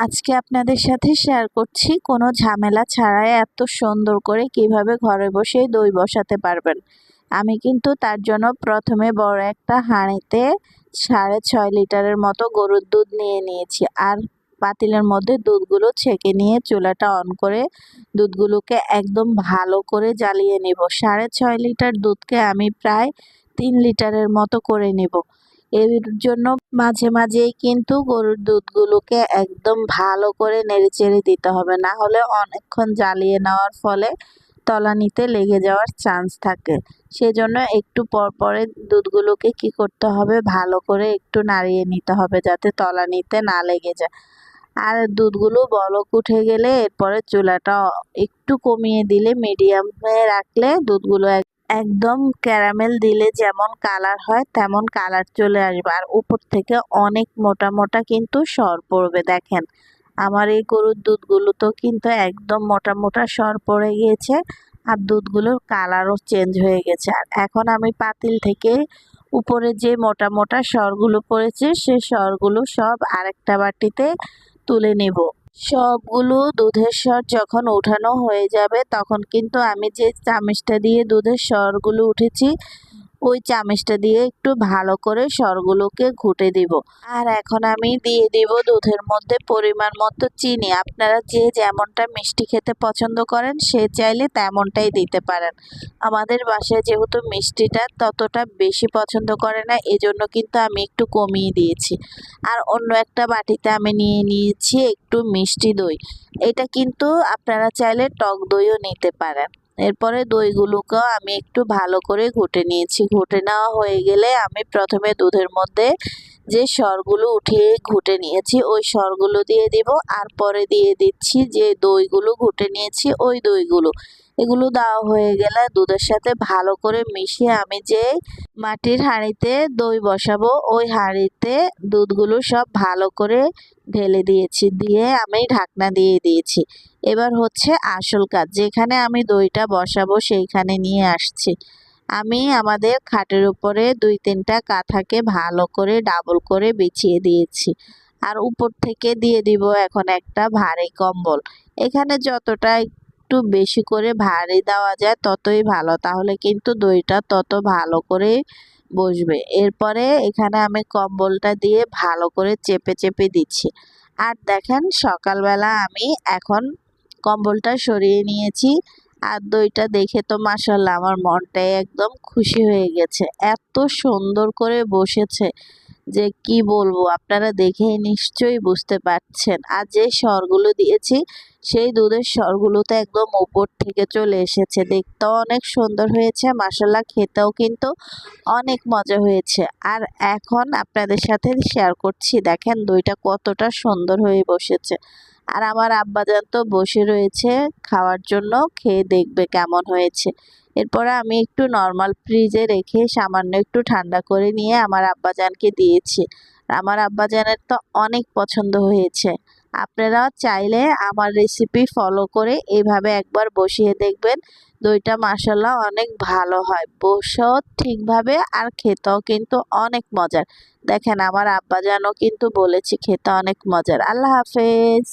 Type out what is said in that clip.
আজকে আপনাদের সাথে শেয়ার করছি, কোনো ঝামেলা ছাড়াই এত সুন্দর করে কীভাবে ঘরে বসে দই বসাতে পারবেন। আমি কিন্তু তার জন্য প্রথমে বড় একটা হাঁড়িতে সাড়ে ছয় লিটারের মতো গরুর দুধ নিয়ে নিয়েছি। আর পাতিলের মধ্যে দুধগুলো ছেঁকে নিয়ে চুলাটা অন করে দুধগুলোকে একদম ভালো করে জ্বালিয়ে নেব। সাড়ে ছয় লিটার দুধকে আমি প্রায় তিন লিটারের মতো করে নেব। এর জন্য মাঝে মাঝেই কিন্তু গরুর দুধগুলোকে একদম ভালো করে নেড়েচেড়ে দিতে হবে। না হলে অনেকক্ষণ জ্বালিয়ে নেওয়ার ফলে তলানিতে লেগে যাওয়ার চান্স থাকে। সেজন্য একটু পর পরে দুধগুলোকে কি করতে হবে? ভালো করে একটু নাড়িয়ে নিতে হবে যাতে তলানিতে না লেগে যায়। আর দুধগুলো বলক উঠে গেলে এরপরে চুলাটা একটু কমিয়ে দিলে মিডিয়ামে রাখলে দুধগুলো একদম ক্যারামেল দিলে যেমন কালার হয়, তেমন কালার চলে আসবে। আর উপর থেকে অনেক মোটা মোটা কিন্তু সর পড়বে, দেখেন। আমার এই গরুর দুধগুলো তো কিন্তু একদম মোটা মোটা সর পড়ে গিয়েছে, আর দুধগুলোর কালারও চেঞ্জ হয়ে গেছে। আর এখন আমি পাতিল থেকে উপরে যে মোটা মোটা সরগুলো পড়েছে, সে সরগুলো সব আরেকটা বাটিতে তুলে নেব। সবগুলো দুধের স্বর যখন উঠানো হয়ে যাবে, তখন কিন্তু আমি যে চামচটা দিয়ে দুধের স্বরগুলো উঠেছি ওই চামচটা দিয়ে একটু ভালো করে সরগুলোকে ঘুটে দিব। আর এখন আমি দিয়ে দিব দুধের মধ্যে পরিমাণ মতো চিনি। আপনারা যে যেমনটা মিষ্টি খেতে পছন্দ করেন, সে চাইলে তেমনটাই দিতে পারেন। আমাদের বাসায় যেহেতু মিষ্টিটা ততটা বেশি পছন্দ করে না, এজন্য কিন্তু আমি একটু কমিয়ে দিয়েছি। আর অন্য একটা বাটিতে আমি নিয়ে নিয়েছি একটু মিষ্টি দই। এটা কিন্তু আপনারা চাইলে টক দইও নিতে পারেন। এরপরে দইগুলোকেও আমি একটু ভালো করে ঘুটে নিয়েছি। ঘুটে নেওয়া হয়ে গেলে আমি প্রথমে দুধের মধ্যে যে স্বরগুলো উঠিয়ে ঘুটে নিয়েছি, ওই স্বরগুলো দিয়ে দিব। আর পরে দিয়ে দিচ্ছি যে দইগুলো ঘুটে নিয়েছি, ওই দইগুলো। এগুলো দেওয়া হয়ে গেলে দুধের সাথে ভালো করে মিশিয়ে আমি যে মাটির হাঁড়িতে দই বসাবো, ওই হাঁড়িতে দুধগুলো সব ভালো করে ঢেলে দিয়েছি, দিয়ে আমি ঢাকনা দিয়ে দিয়েছি। এবার হচ্ছে আসল কাজ, যেখানে আমি দইটা বসাবো সেইখানে নিয়ে আসছি। আমি আমাদের খাটের উপরে দুই তিনটা কাঁথাকে ভালো করে ডাবল করে বিছিয়ে দিয়েছি। আর উপর থেকে দিয়ে দিব এখন একটা ভারী কম্বল। এখানে যতটা একটু বেশি করে ভারী দেওয়া যায় ততই ভালো, তাহলে কিন্তু দইটা তত ভালো করে বসবে। এরপরে এখানে আমি কম্বলটা দিয়ে ভালো করে চেপে চেপে দিচ্ছি। আর দেখেন সকালবেলা আমি এখন কম্বলটা সরিয়ে নিয়েছি। আর দইটা দেখে তো মাসাল্লাহ আমার মনটাই একদম খুশি হয়ে গেছে। এত সুন্দর করে বসেছে যে কি বলব, আপনারা দেখেই নিশ্চয়ই বুঝতে পারছেন। আর যে স্বরগুলো দিয়েছি, সেই দুধের স্বরগুলো তো একদম উপর থেকে চলে এসেছে। দেখতেও অনেক সুন্দর হয়েছে মাসাল্লাহ খেতেও কিন্তু অনেক মজা হয়েছে। আর এখন আপনাদের সাথে শেয়ার করছি, দেখেন দইটা কতটা সুন্দর হয়ে বসেছে। আর আমার আব্বাজান তো বসে রয়েছে খাওয়ার জন্য, খেয়ে দেখবে কেমন হয়েছে। এরপরে আমি একটু নর্মাল ফ্রিজে রেখে সামান্য একটু ঠান্ডা করে নিয়ে আমার আব্বাজানকে দিয়েছি। আমার আব্বাজানের তো অনেক পছন্দ হয়েছে। আপনারা চাইলে আমার রেসিপি ফলো করে এভাবে একবার বসিয়ে দেখবেন। দইটা মাসাল্লাহ অনেক ভালো হয়। বসেও ঠিকভাবে আর খেতেও কিন্তু অনেক মজার। দেখেন আমার আব্বাজানও কিন্তু বলেছি খেতে অনেক মজার। আল্লাহ হাফেজ।